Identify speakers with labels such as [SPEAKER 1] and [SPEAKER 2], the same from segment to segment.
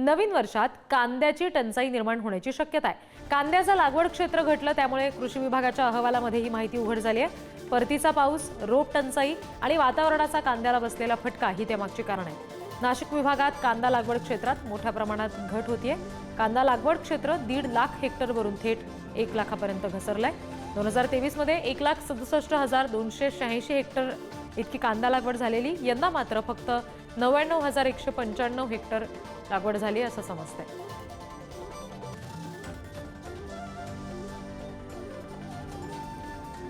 [SPEAKER 1] नवीन वर्षात कांद्याची टंचाई निर्माण होण्याची शक्यता आहे. कांद्याचं लागवड क्षेत्र घटलं त्यामुळे कृषी विभागाच्या अहवालामध्ये ही माहिती उघड झाली आहे. परतीचा पाऊस रोप टंचाई आणि वातावरणाचा कांद्याला बसलेला फटका ही त्यामागची कारण आहे नाशिक विभागात कांदा लागवड क्षेत्रात मोठ्या प्रमाणात घट होतीये. कांदा लागवड क्षेत्र दीड लाख हेक्टरवरून थेट एक लाखापर्यंत घसरलंय. दोन हजार तेवीसमध्ये एक लाख सदुसष्ट हजार दोनशे शहाऐंशी हेक्टर इतकी कांदा लागवड झालेली यंदा मात्र फक्त नव्याण्णव हजार एकशे पंच्याण्णव हेक्टर लागवड झाली असं समजतंय.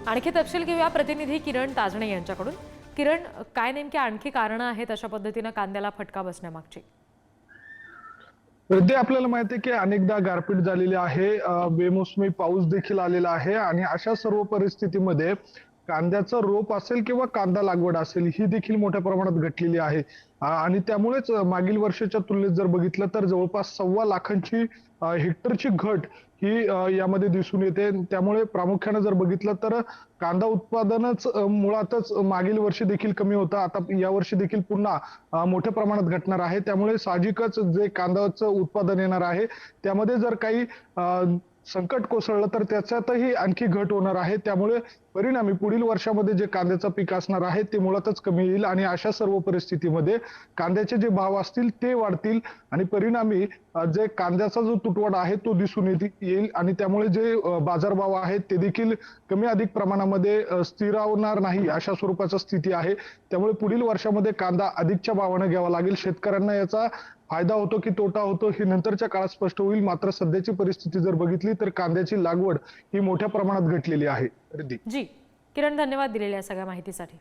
[SPEAKER 1] आणखी तपशील घेऊया प्रतिनिधी किरण ताजणे यांच्याकडून. किरण काय नेमकी आणखी कारणं आहेत अशा पद्धतीनं कांद्याला फटका बसण्यामागची?
[SPEAKER 2] वृद्धी आपल्याला माहिती आहे की अनेकदा गारपीट झालेली आहे. बेमोसमी पाऊस देखील आलेला आहे आणि अशा सर्व परिस्थितीमध्ये कांद्याचं रोप असेल किंवा कांदा लागवड असेल ही देखील मोठ्या प्रमाणात घटलेली आहे. आणि त्यामुळेच मागील वर्षाच्या तुलनेत जर बघितलं तर जवळपास सव्वा लाखांची हेक्टरची घट ही यामध्ये दिसून येते. त्यामुळे प्रामुख्याने जर बघितलं तर कांदा उत्पादनच मुळातच मागील वर्षी देखील कमी होतं. आता या वर्षी देखील पुन्हा मोठ्या प्रमाणात घटणार आहे. त्यामुळे साहजिकच जे कांद्याचं उत्पादन येणार आहे त्यामध्ये जर काही संकट कोसळलं तर त्याच्यातही आणखी घट होणार आहे. त्यामुळे परिणामी पुढील वर्षामध्ये जे कांद्याचं पीक असणार आहे ते मुळातच कमी येईल आणि अशा सर्व परिस्थितीमध्ये कांद्याचे जे भाव असतील ते वाढतील आणि परिणामी जे कांद्याचा जो तुटवडा आहे तो दिसून येईल आणि त्यामुळे जे बाजारभाव आहेत ते देखील कमी अधिक प्रमाणामध्ये स्थिरावणार नाही अशा स्वरूपाचा स्थिती आहे. त्यामुळे पुढील वर्षामध्ये कांदा अधिकच्या भावानं घ्यावा लागेल. शेतकऱ्यांना याचा फायदा होतो की तोटा होतो हे नंतरच्या काळात स्पष्ट होईल. मात्र सध्याची परिस्थिती जर बघितली तर कांद्याची लागवड ही मोठ्या प्रमाणात घटलेली आहे. रिद्धी.
[SPEAKER 1] जी किरण धन्यवाद दिलेल्या सगळ्या माहितीसाठी.